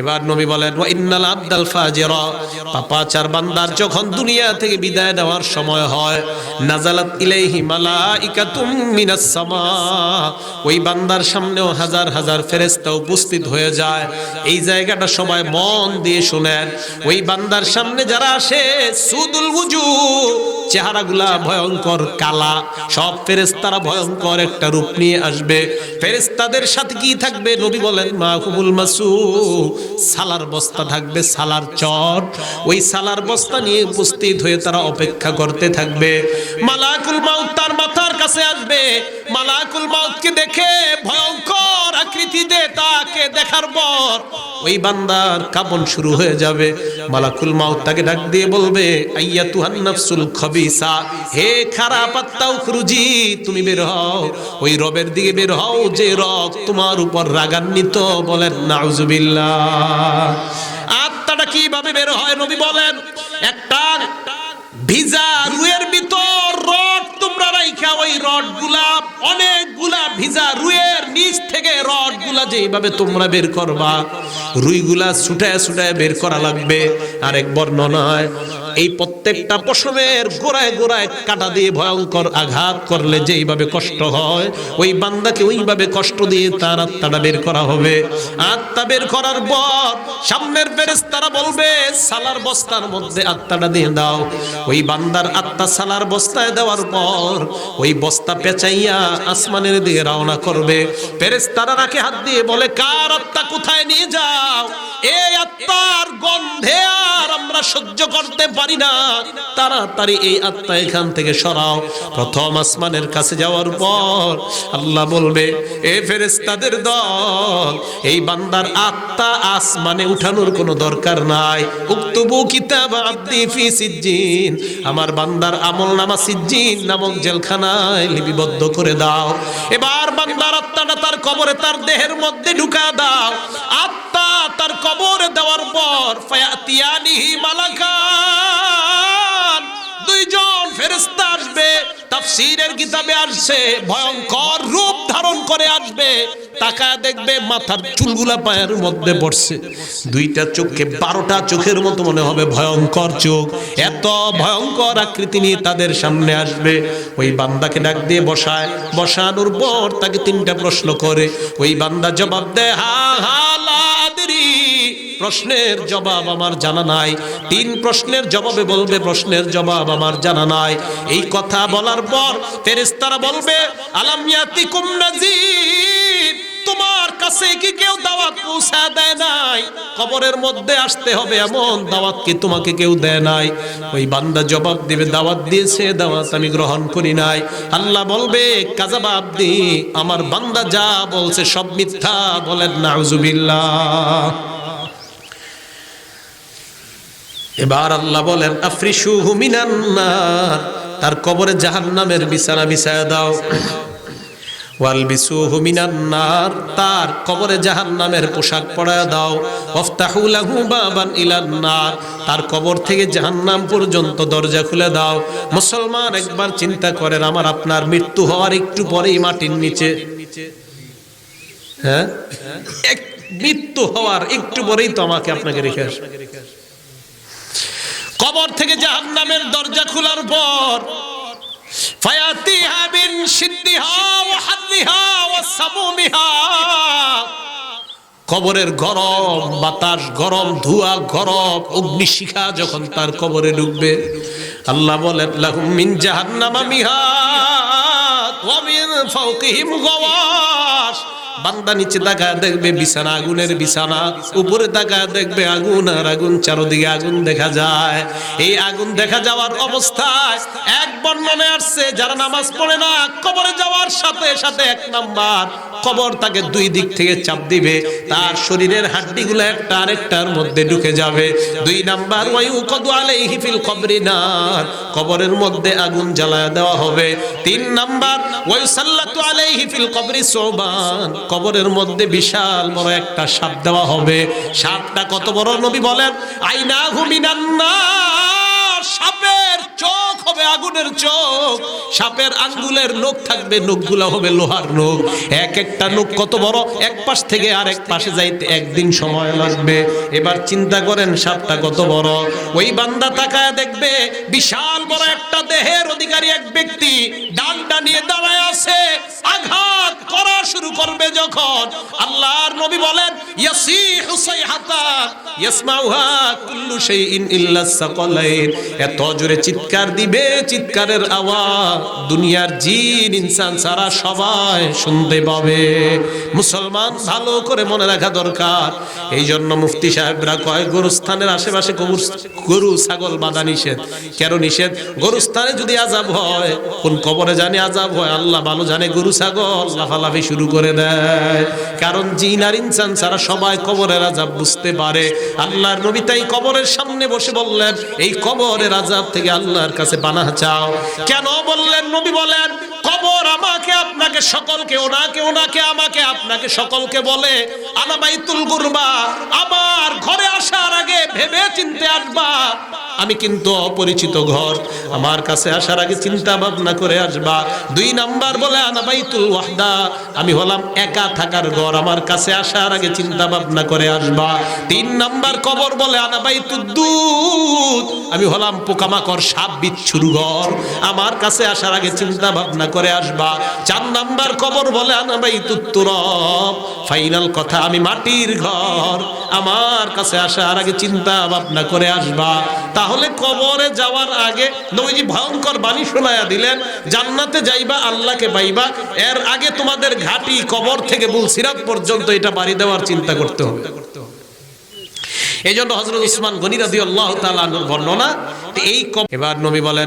এবার নবী বলেন ইন্নাল আবদাল ফাজিরা। পাপাচার বান্দার যখন দুনিয়া থেকে বিদায় নেওয়ার সময় হয় নাজালাত ইলাইহি মালাইকাতুম মিনাস সামা। ওই বান্দার সামনেও হাজার হাজার ফেরেশতা উপস্থিত হয়ে যায়। এই জায়গাটা সবাই মন দিয়ে শুনেন। ওই বান্দার সামনে যারা আসে, সুদুল উজু চেহারাগুলা ভয়ঙ্কর, কালা। সব ফেরেশতারা ভয়ঙ্কর একটা রূপ নিয়ে আসবে। ফেরেশতাদের সাথে কি থাকবে? নবী বলেন মা মাহবুল মাসু সালার বস্তা থাকবে, সালার চট। ওই সালার বস্তা নিয়ে উপস্থিত হয়ে তারা অপেক্ষা করতে থাকবে। মালাকুল মাউত তার মাথার কাছে আসবে। মালাকুল মাউতকে দেখে ভয়ঙ্কর আকৃতিতে তাকে দেখার পর ওই বান্দার কাপন শুরু হয়ে যাবে। মালাকুল মাউত তাকে ডাক দিয়ে বলবে আইয়া তুহান নাফসুল খবিসা, হে খারাপ আত্মাও খুরুজি তুমি বের হও। ওই রবের দিকে বের হও, যে রব তোমার উপর রাগান্বিত বলেন, নাউজুবিল্লাহ। আত্মাটা কীভাবে বের হয় নবী বলেন, একটা ভিজা রুয়ের ভিতর রড তোমরা রাইখা, ওই রডগুলা অনেকগুলা ভিজা রুয়ের নিচ থেকে রডগুলা যেভাবে তোমরা বের করবা, রুইগুলা ছুটায় ছুটায় বের করা লাগবে। আরেক বর্ণনায় এই প্রত্যেকটা পশমের গোড়ায় গোড়ায় কাটা দিয়ে ভয়ঙ্কর আঘাত করলে যেইভাবে কষ্ট হয়, ওই বান্দাকে ওইভাবে কষ্ট দিয়ে তার আত্মাটা বের করা হবে। আত্মা বের করার পর সামনের তারা বলবে, সালার বস্তার মধ্যে আত্মাটা দিয়ে দাও। ওই বান্দার আত্মা সালার বস্তায় দেওয়ার পর ওই বস্তা পেঁচাইয়া আসমানের দিকে রওনা করবে। ফেরেশতারা নাকে হাত দিয়ে বলে কার আত্মা কোথায় নিয়ে যাও? এই আত্মার গন্ধে সহ্য করতে পারি না। তাড়াতাড়ি এই আত্মা এখান থেকে সরাও। প্রথম আসমানের কাছে যাওয়ার পর আল্লাহ বলবে, এ ফেরেশতাদের দল, এই বান্দার আত্মা আসমানে উঠানোর কোনো দরকার নাই। উক্তবু কিতাব আব্দি ফি সিজ্জিন, আমার বান্দার আমল নামা সিজ্জিন নামক জেলখানায় লিপিবদ্ধ করে দাও। এবার বান্দার আত্মাটা তার কবরে তার দেহের মধ্যে ঢুকা দাও। আত্মা তার কবরে দেওয়ার পর ফায়াতিয়ানিহি মালাকান। দুইজন ফেরেশতা আসবে, তাফসীরের কিতাবে আসছে, ভয়ঙ্কর রূপ ধারণ করে আসবে, তাকায় দেখবে মাথার চুলগুলা পায়ের মধ্যে পড়ছে। দুইটা চোখে বারোটা চোখের মতো মনে হবে, ভয়ঙ্কর চোখ। এত ভয়ঙ্কর আকৃতি নিয়ে তাদের সামনে আসবে। ওই বান্দাকে ডাক দিয়ে বসায়। বসানোর পর তাকে তিনটা প্রশ্ন করে। ওই বান্দা জবাব দেয়, হা হা, লা প্রশ্নের জবাব আমার জানা নাই। তিন প্রশ্নের জবাবে বলবে, প্রশ্নের জবাব আমার জানা নাই। এই কথা বলার পর ফেরেশতারা বলবে আলামিয়াতিকুম নাজির তোমার কাছে কি কেউ দাওয়াত পৌঁছা দেয় নাই? কবরের মধ্যে আসতে হবে এমন দাওয়াত কি তোমাকে কেউ দেয় নাই? ওই বান্দা জবাব দিবে, দাওয়াত দিয়েছে, দাওয়াত আমি গ্রহণ করি নাই। আল্লাহ বলবে কাজাবা আব্দি, আমার বান্দা যা বলছে সব মিথ্যা বলেন, নাউজুবিল্লাহ। এবার আল্লাহ বলেন আফরিসু হুমিনান্নার তার কবরে জাহান্নামের বিছানা বিছায়া দাও। ওয়ালবিসু হুমিনান্নার তার কবরে জাহান্নামের পোশাক পরায়া দাও। ওফতাহু লাহু বাবান তার কবর থেকে জাহান্নাম পর্যন্ত দরজা খুলে দাও। মুসলমান, একবার চিন্তা করেন, আমার আপনার মৃত্যু হওয়ার একটু পরেই মাটির নিচে হ্যাঁ? মৃত্যু হওয়ার একটু পরেই তো আমাকে আপনাকে রেখে আসবে। কবর থেকে জাহান্নামের দরজা খোলার পর কবরের গরম, বাতাস গরম, ধোঁয়া গরম, অগ্নিশিখা যখন তার কবরে ঢুকবে, আল্লাহ বলেন, লাহুম জাহান্নামা মিহাত ওয়া বান্দা নিচে তাকায় দেখবে বিছানা, আগুনের বিছানা। উপরে তাকায় দেখবে আগুন আর আগুন, চারদিকে আগুন দেখা যায়। এই আগুন দেখা যাওয়ার অবস্থায় এক বর্ণনে আসছে, যারা নামাজ পড়ে না, কবরে যাওয়ার সাথে সাথে এক নাম্বার, কবর তাকে দুই দিক থেকে চাপ দিবে। তার শরীরের হাড্ডিগুলো একটা আরেকটার মধ্যে ঢুকে যাবে। দুই নাম্বার ওয়ায়ু কদু আলাইহি ফিল কবরি নার, কবরের মধ্যে আগুন জ্বালায় দেওয়া হবে। তিন নাম্বার ওয়ায়ু সাল্লাতু আলাইহি ফিল কবরি সোবান কবরের মধ্যে বিশাল বড় একটা সাপ দেওয়া হবে। সাপটা কত বড় নবী বলেন? আইনা হুমিনান্নার সাপের চোখ হবে আগুনের চোখ। সাপের আঙ্গুলের নখ থাকবে, নখগুলো হবে লোহার নখ। এক একটা নখ কত বড়? এক পাশ থেকে আর এক পাশে যাইতে একদিন সময় লাগবে। এবার চিন্তা করেন, সাপটা কত বড়? ওই বান্দা তাকায় দেখবে, বিশাল বড় একটা দেহের অধিকারী এক ব্যক্তি। ডান্ডা নিয়ে যখন আল্লাহর নবী বলেন, ইয়াসিহু সাইহাতা, ইয়াসমাউহা কুল্লু শাইইন ইল্লা সাকালাইন এত জোরে চিৎকার দিবে, চিৎকারের আওয়াজ দুনিয়ার জিন, ইনসান সারা সবাই শুনতে পাবে। মুসলমান ভালো করে মনে রাখা দরকার। এই জন্য মুফতি সাহেবরা কয়, গরুস্থানের আশেপাশে গরু ছাগল বাঁধা নিষেধ। কেন নিষেধ? গরুস্থানে যদি আজাব হয়, কোন কবরে জানে আজাব হয়? আল্লাহ ভালো জানে গরু, ছাগল, লাফালাফি শুরু করে দেয়। কারণ জিন আর ইনসান ছাড়া সবাই কবরের আজাব বুঝতে পারে। আল্লাহর নবী তাই কবরের সামনে বসে বললেন, এই কবরের আজাব থেকে আল্লাহর কাছে পানাহ চাও। কেন বললেন? নবী বলেন, কবর আমাকে, আপনাকে সকলকে, ওনাকে ওনাকে আমাকে, আপনাকে সকলকে বলে আনা বাইতুল গুরবা, আমার ঘরে আসার আগে ভেবে চিনতে আসবা আমি কিন্তু অপরিচিত ঘর। আমার কাছে আসার আগে চিন্তা ভাবনা করে আসবা। দুই নাম্বার বলে আনাবাইতুল ওয়াহদা। আমি হলাম একা থাকার ঘর। আমার কাছে আসার আগে চিন্তা ভাবনা করে আসবা। তিন নাম্বার কবর বলে, আনা বাইতুদ দুধ। আমি হলাম পোকামাকড় সাপ বিচ্ছুর ঘর। আমার কাছে আসার আগে চিন্তা ভাবনা করে আসবা। চার নাম্বার কবর বলে, আনা বাইতুত তুরব। ফাইনাল কথা, আমি মাটির ঘর। আমার কাছে আসার আগে চিন্তা ভাবনা করে আসবা। তাহলে কবরে যাওয়ার আগে নবীজি ভয়ঙ্কর বাণী শোনায়া দিলেন, জান্নাতে যাইবা, আল্লাহকে পাইবা। এর আগে তোমাদের ঘাটি কবর থেকে বুল সিরাপ পর্যন্ত এটা বাড়ি দেওয়ার চিন্তা করতে হবে। এই জন্য হজরত উসমান গনিরাদি আল্লাহ আল্লাহ বর্ণনা, এই এবার নবী বলেন